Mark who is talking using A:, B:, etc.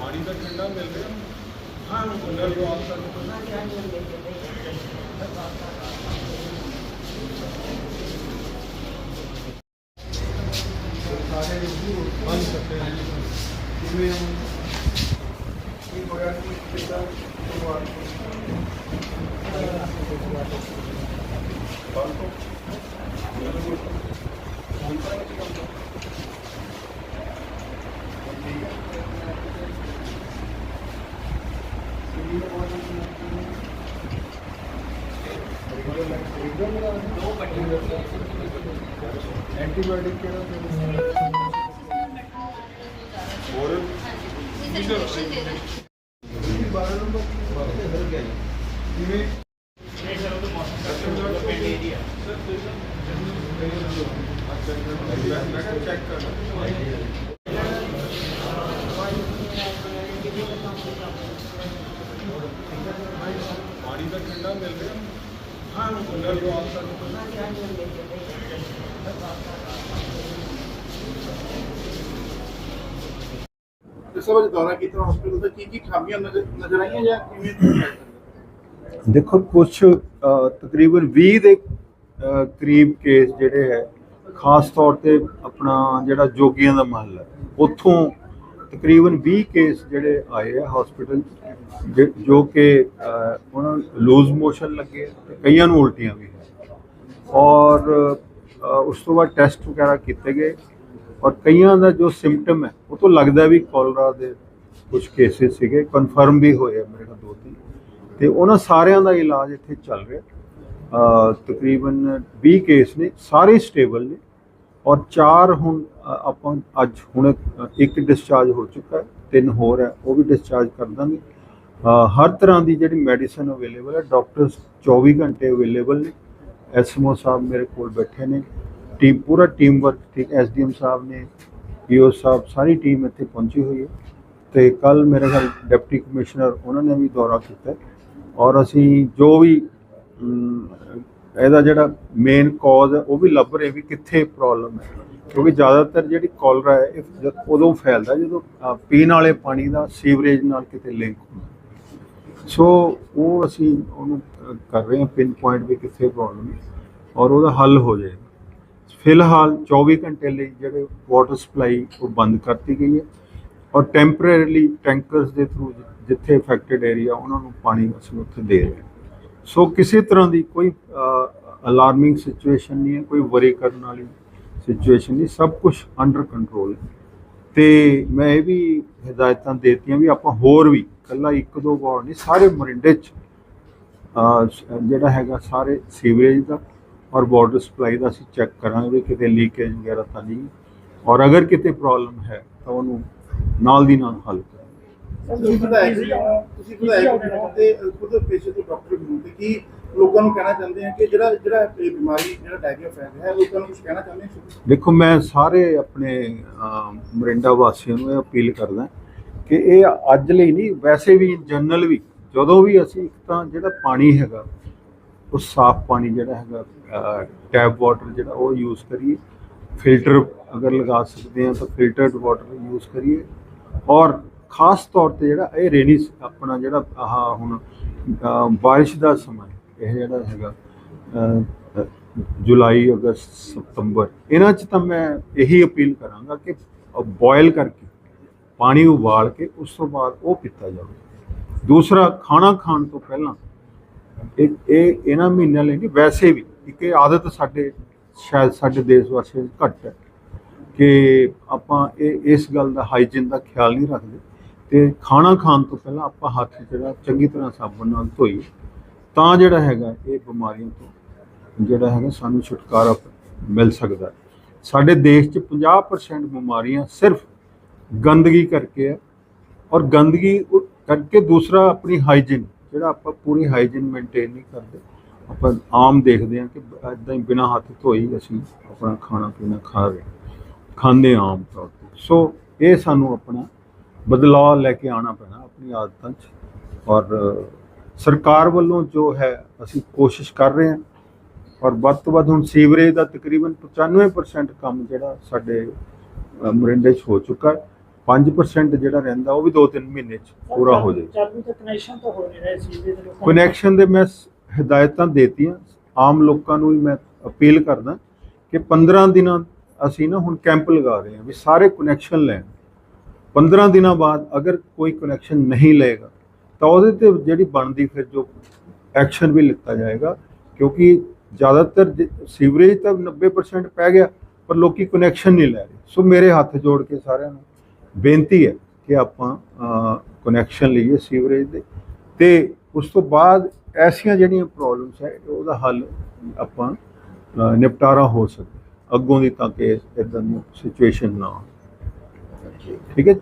A: ਪਾਣੀ ਦਾ ਠੰਡਾ ਮਿਲ ਰਿਹਾ ਹਾਂ ਉਹਨਾਂ ਨੂੰ ਆਪ ਤੱਕ ਸਾਰੇ ਬੰਦ ਸਕਦੇ ਹਾਂ ਜਿਵੇਂ ਹੁਣ ਇਹ ਬੜਾ ਕਿਤਾ ਸ਼ੁਰੂਆਤ ਬੰਦ ਤੋਂ ਹੁਣ ਤਾਂ ਇਹ ਕੰਮ ਐਂਟੀਬਾਇਓਟਿਕ ਕਿਹੜਾ ਹੋਰ
B: ਇੰਜੈਕਸ਼ਨ ਦੇ ਦਿਓ
A: 12
C: ਸਭ ਦੌਰਾ ਕੀਤਾ ਹਸਪੀਟਲ ਦਾ ਕੀ ਕੀ ਖਾਮੀਆਂ ਨਜ਼ਰ ਆਈਆਂ ਜਾਂ ਕਿਵੇਂ
D: ਦੇਖੋ ਕੁਝ ਤਕਰੀਬਨ 20 ਦੇ ਕਰੀਬ ਕੇਸ ਜਿਹੜੇ ਹੈ, ਖਾਸ ਤੌਰ ਤੇ ਆਪਣਾ ਜਿਹੜਾ ਜੋਗੀਆਂ ਦਾ ਮਹੱਲ, ਉੱਥੋਂ ਤਕਰੀਬਨ 20 ਕੇਸ ਜਿਹੜੇ ਆਏ ਆ ਹਸਪੀਟਲ ਜੋ ਕਿ ਉਹਨਾਂ ਨੂੰ ਲੂਜ਼ ਮੋਸ਼ਨ ਲੱਗੇ ਤੇ ਕਈਆਂ ਨੂੰ ਉਲਟੀਆਂ ਵੀ ਹੈ ਔਰ ਉਸ ਤੋਂ ਬਾਅਦ ਟੈਸਟ ਵਗੈਰਾ ਕੀਤੇ ਗਏ ਔਰ ਕਈਆਂ ਦਾ ਜੋ ਸਿੰਪਟਮ ਹੈ, ਉਹ ਤੋਂ ਲੱਗਦਾ ਵੀ ਕੋਲਰਾ ਦੇ ਕੁਝ ਕੇਸਿਸ ਸੀਗੇ ਕਨਫਰਮ ਵੀ ਹੋਏ ਮੇਰੇ ਨਾਲ ਦੋ ਤਿੰਨ। ਤੇ ਉਹਨਾਂ ਸਾਰਿਆਂ ਦਾ ਇਲਾਜ ਇੱਥੇ ਚੱਲ ਰਿਹਾ। ਤਕਰੀਬਨ 20 ਕੇਸ ਨੇ, ਸਾਰੇ ਸਟੇਬਲ ਨੇ। ਔਰ ਚਾਰ ਹੁਣ ਆਪਾਂ ਅੱਜ ਹੁਣ ਇੱਕ ਡਿਸਚਾਰਜ ਹੋ ਚੁੱਕਾ ਤਿੰਨ ਹੋਰ ਹੈ, ਉਹ ਵੀ ਡਿਸਚਾਰਜ ਕਰ ਦਾਂਗੇ। ਹਰ ਤਰ੍ਹਾਂ ਦੀ ਜਿਹੜੀ ਮੈਡੀਸਨ ਅਵੇਲੇਬਲ ਹੈ ਡਾਕਟਰਸ 24 ਘੰਟੇ ਅਵੇਲੇਬਲ ਨੇ। ਐਸਐਮਓ ਸਾਹਿਬ ਮੇਰੇ ਕੋਲ ਬੈਠੇ ਨੇ। ਟੀਮ ਪੂਰਾ ਟੀਮ ਵਰਕ ਠੀਕ, ਐਸਡੀਐਮ ਸਾਹਿਬ ਨੇ ਈਓ ਸਾਹਿਬ, ਸਾਰੀ ਟੀਮ ਇੱਥੇ ਪਹੁੰਚੀ ਹੋਈ ਹੈ। ਤੇ ਕੱਲ ਮੇਰੇ ਨਾਲ ਡਿਪਟੀ ਕਮਿਸ਼ਨਰ ਉਹਨਾਂ ਨੇ ਵੀ ਦੌਰਾ ਕੀਤਾ ਔਰ ਅਸੀਂ ਜੋ ਵੀ ਇਹਦਾ ਜਿਹੜਾ ਮੇਨ ਕਾਜ਼ ਹੈ, ਉਹ ਵੀ ਲੱਭ ਰਹੇ ਵੀ ਕਿੱਥੇ ਪ੍ਰੋਬਲਮ ਹੈ। ਕਿਉਂਕਿ ਜ਼ਿਆਦਾਤਰ ਜਿਹੜੀ ਕੋਲਰਾ ਹੈ, ਇਹ ਉਦੋਂ ਫੈਲਦਾ ਜਦੋਂ ਪੀਣ ਵਾਲੇ ਪਾਣੀ ਦਾ ਸੀਵਰੇਜ ਨਾਲ ਕਿਤੇ ਲਿੰਕ ਹੁੰਦਾ। ਸੋ ਉਹ ਅਸੀਂ ਉਹਨੂੰ ਕਰ ਰਹੇ ਹਾਂ ਪਿਨ ਪੁਆਇੰਟ ਵੀ ਕਿੱਥੇ ਪ੍ਰੋਬਲਮ ਹੈ ਔਰ ਉਹਦਾ ਹੱਲ ਹੋ ਜਾਏਗਾ। ਫਿਲਹਾਲ 24 ਘੰਟੇ ਲਈ ਜਿਹੜੇ ਵਾਟਰ ਸਪਲਾਈ ਉਹ ਬੰਦ ਕਰਤੀ ਗਈ ਹੈ ਔਰ ਟੈਂਪਰੇਰੀਲੀ ਟੈਂਕਰਸ ਦੇ ਥਰੂ ਜਿੱਥੇ ਅਫੈਕਟਡ ਏਰੀਆ ਉਹਨਾਂ ਨੂੰ ਪਾਣੀ ਅਸੀਂ ਉੱਥੇ ਦੇ ਰਹੇ ਹਾਂ। ਸੋ ਕਿਸੇ ਤਰ੍ਹਾਂ ਦੀ ਕੋਈ ਅਲਾਰਮਿੰਗ ਸਿਚੁਏਸ਼ਨ ਨਹੀਂ ਹੈ, ਕੋਈ ਵਰੀ ਕਰਨ ਵਾਲੀ ਸਿਚੁਏਸ਼ਨ ਨਹੀਂ, ਸਭ ਕੁਝ ਅੰਡਰ ਕੰਟਰੋਲ ਹੈ। ਤੇ ਮੈਂ ਇਹ ਵੀ ਹਦਾਇਤਾਂ ਦੇਤੀਆਂ ਵੀ ਆਪਾਂ ਹੋਰ ਵੀ ਕੱਲਾ ਇੱਕ ਦੋ ਵਾਰ ਨਹੀਂ, ਸਾਰੇ ਮਰਿੰਡੇ ਚ ਜਿਹੜਾ ਹੈਗਾ ਸਾਰੇ ਸੀਵਰੇਜ ਦਾ ਔਰ ਵਾਟਰ ਸਪਲਾਈ ਦਾ ਅਸੀਂ ਚੈੱਕ ਕਰਾਂਗੇ ਵੀ ਕਿਤੇ ਲੀਕੇਜ ਵਗੈਰਾ ਤਾਂ ਨਹੀਂ। ਔਰ ਅਗਰ ਕਿਤੇ ਪ੍ਰੋਬਲਮ ਹੈ, ਤਾਂ ਉਹਨੂੰ ਨਾਲ ਦੀ ਨਾਲ ਹੱਲ ਕਰਾਂਗੇ।
C: ਤੁਸੀਂ ਵਿਧਾਇਕ ਤੁਸੀਂ ਵਿਧਾਇਕ ਹੋ ਤੇ ਖੁਦ ਪੇਸ਼ੇ ਤੋਂ ਡਾਕਟਰ ਵੀ ਤੇ ਕੀ ਲੋਕਾਂ ਨੂੰ ਕਹਿਣਾ ਚਾਹੁੰਦੇ ਆ ਕਿ ਜਿਹੜਾ ਜਿਹੜਾ ਇਹ ਬਿਮਾਰੀ, ਜਿਹੜਾ ਡਾਇਰੀਆ ਫੈਲ ਹੈ ਲੋਕਾਂ ਨੂੰ ਕੁਝ ਕਹਿਣਾ ਚਾਹੁੰਦੇ
D: ਦੇਖੋ, ਮੈਂ ਸਾਰੇ ਆਪਣੇ ਮਰਿੰਡਾ ਵਾਸੀਆਂ ਨੂੰ ਇਹ ਅਪੀਲ ਕਰਦਾ ਕਿ ਇਹ ਅੱਜ ਲਈ ਨਹੀਂ, ਵੈਸੇ ਵੀ ਜਨਰਲ ਵੀ, ਜਦੋਂ ਵੀ ਅਸੀਂ ਇੱਕ ਤਾਂ ਜਿਹੜਾ ਪਾਣੀ ਹੈਗਾ, ਉਹ ਸਾਫ਼ ਪਾਣੀ ਜਿਹੜਾ ਹੈਗਾ ਟੈਪ ਵਾਟਰ ਜਿਹੜਾ ਉਹ ਯੂਜ਼ ਕਰੀਏ। ਫਿਲਟਰ ਅਗਰ ਲਗਾ ਸਕਦੇ ਹਾਂ ਤਾਂ ਫਿਲਟਰਡ ਵਾਟਰ ਯੂਜ਼ ਕਰੀਏ। ਔਰ ਖਾਸ ਤੌਰ ਤੇ ਜਿਹੜਾ ਇਹ ਰੇਨੀ ਆਪਣਾ ਜਿਹੜਾ ਆਹ ਹੁਣ ਅ, ਬਾਰਿਸ਼ ਦਾ ਸਮਾਂ ਇਹ ਜਿਹੜਾ ਹੈਗਾ ਜੁਲਾਈ ਅਗਸਤ ਸਤੰਬਰ ਇਹਨਾਂ 'ਚ ਤਾਂ ਮੈਂ ਇਹੀ ਅਪੀਲ ਕਰਾਂਗਾ ਕਿ ਬੋਇਲ ਕਰਕੇ ਪਾਣੀ ਉਬਾਲ ਕੇ ਉਸ ਤੋਂ ਬਾਅਦ ਉਹ ਪੀਤਾ ਜਾਵੇ। ਦੂਸਰਾ ਖਾਣਾ ਖਾਣ ਤੋਂ ਪਹਿਲਾਂ ਇਹ ਇਹ ਇਹਨਾਂ ਮਹੀਨਿਆਂ ਲਈ ਨਹੀਂ ਵੈਸੇ ਵੀ ਇੱਕ ਇਹ ਆਦਤ ਸਾਡੇ ਸ਼ਾਇਦ ਸਾਡੇ ਦੇਸ਼ ਵਾਸੀਆਂ 'ਚ ਘੱਟ ਹੈ ਕਿ ਆਪਾਂ ਇਹ ਇਸ ਗੱਲ ਦਾ ਹਾਈਜੀਨ ਦਾ ਖਿਆਲ ਨਹੀਂ ਰੱਖਦੇ। ਤੇ ਖਾਣਾ ਖਾਣ ਤੋਂ ਪਹਿਲਾਂ ਆਪਾਂ ਹੱਥ ਜਿਹੜਾ ਚੰਗੀ ਤਰ੍ਹਾਂ ਸਾਬਣ ਨਾਲ ਧੋਈਏ ਤਾਂ ਜਿਹੜਾ ਹੈਗਾ ਇਹ ਬਿਮਾਰੀਆਂ ਤੋਂ ਜਿਹੜਾ ਹੈਗਾ ਸਾਨੂੰ ਛੁਟਕਾਰਾ ਮਿਲ ਸਕਦਾ ਸਾਡੇ ਦੇਸ਼ 'ਚ 50% ਬਿਮਾਰੀਆਂ ਸਿਰਫ ਗੰਦਗੀ ਕਰਕੇ ਹੈ ਔਰ ਗੰਦਗੀ ਕਰਕੇ ਦੂਸਰਾ ਆਪਣੀ ਹਾਈਜੀਨ ਜਿਹੜਾ ਆਪਾਂ ਪੂਰੀ ਹਾਈਜੀਨ ਮੇਨਟੇਨ ਨਹੀਂ ਕਰਦੇ। ਆਪਾਂ ਆਮ ਦੇਖਦੇ ਹਾਂ ਕਿ ਇਦਾਂ ਹੀ ਬਿਨਾਂ ਹੱਥ ਧੋਈ ਅਸੀਂ ਆਪਣਾ ਖਾਣਾ ਪੀਣਾ ਖਾ ਰਹੇ ਖਾਂਦੇ ਆਮ ਤੌਰ ਤੇ। ਸੋ ਇਹ ਸਾਨੂੰ ਆਪਣਾ ਬਦਲਾਅ ਲੈ ਕੇ ਆਉਣਾ ਪੈਣਾ ਆਪਣੀ ਆਦਤਾਂ 'ਚ। ਔਰ ਸਰਕਾਰ ਵੱਲੋਂ ਜੋ ਹੈ ਅਸੀਂ ਕੋਸ਼ਿਸ਼ ਕਰ ਰਹੇ ਹਾਂ। ਔਰ ਵੱਧ ਤੋਂ ਵੱਧ ਹੁਣ ਸੀਵਰੇਜ ਦਾ ਤਕਰੀਬਨ 95% ਕੰਮ ਜਿਹੜਾ ਸਾਡੇ ਮੋਰਿੰਡੇ 'ਚ ਹੋ ਚੁੱਕਾ ਹੈ। 5% ਜਿਹੜਾ ਰਹਿੰਦਾ ਉਹ ਵੀ 2-3 ਮਹੀਨੇ 'ਚ ਪੂਰਾ ਹੋ ਜਾਏ
E: ਚਾਲੂ ਤੇ ਕਨੈਕਸ਼ਨ ਤਾਂ ਹੋ ਨਹੀਂ ਰਹੇ ਸੀ ਦੇ ਲੋਕਾਂ।
D: ਕਨੈਕਸ਼ਨ ਦੇ ਮੈਂ ਹਦਾਇਤਾਂ ਦੇਤੀਆਂ। ਆਮ ਲੋਕਾਂ ਨੂੰ ਵੀ ਮੈਂ ਅਪੀਲ ਕਰਦਾ ਕਿ 15 ਦਿਨਾਂ ਅਸੀਂ ਨਾ ਹੁਣ ਕੈਂਪ ਲਗਾ ਰਹੇ ਹਾਂ ਵੀ ਸਾਰੇ ਕਨੈਕਸ਼ਨ ਲੈਣ। 15 ਦਿਨਾਂ ਬਾਅਦ ਅਗਰ ਕੋਈ ਕਨੈਕਸ਼ਨ ਨਹੀਂ ਲਏਗਾ, ਤਾਂ ਉਹਦੇ ਤੇ ਜਿਹੜੀ ਬਣਦੀ ਫਿਰ ਜੋ ਐਕਸ਼ਨ ਵੀ ਲਿੱਤਾ ਜਾਏਗਾ, ਕਿਉਂਕਿ ਜ਼ਿਆਦਾਤਰ ਜ- ਸੀਵਰੇਜ ਤਾਂ 90% ਪੈ ਗਿਆ, ਪਰ ਲੋਕੀ ਕਨੈਕਸ਼ਨ ਨਹੀਂ ਲੈ ਰਹੇ। ਸੋ ਮੇਰੇ ਹੱਥ ਜੋੜ ਕੇ ਸਾਰਿਆਂ ਨੂੰ ਬੇਨਤੀ ਹੈ ਕਿ ਆਪਾਂ ਕਨੈਕਸ਼ਨ ਲਈਏ ਸੀਵਰੇਜ ਦੇ। ਤੇ ਉਸ ਤੋਂ ਬਾਅਦ ਐਸੀਆਂ ਜਿਹੜੀਆਂ ਪ੍ਰੋਬਲਮਸ ਹੈ, ਉਹਦਾ ਹੱਲ ਆਪਾਂ ਨਿਪਟਾਰਾ ਹੋ ਸਕੇ। ਅੱਗੋਂ ਦੀ ਤਾਂ ਕਿ ਇਦਾਂ ਦੀ ਸਿਚੁਏਸ਼ਨ ਨਾ ਆਵੇ ਠੀਕ ਹੈ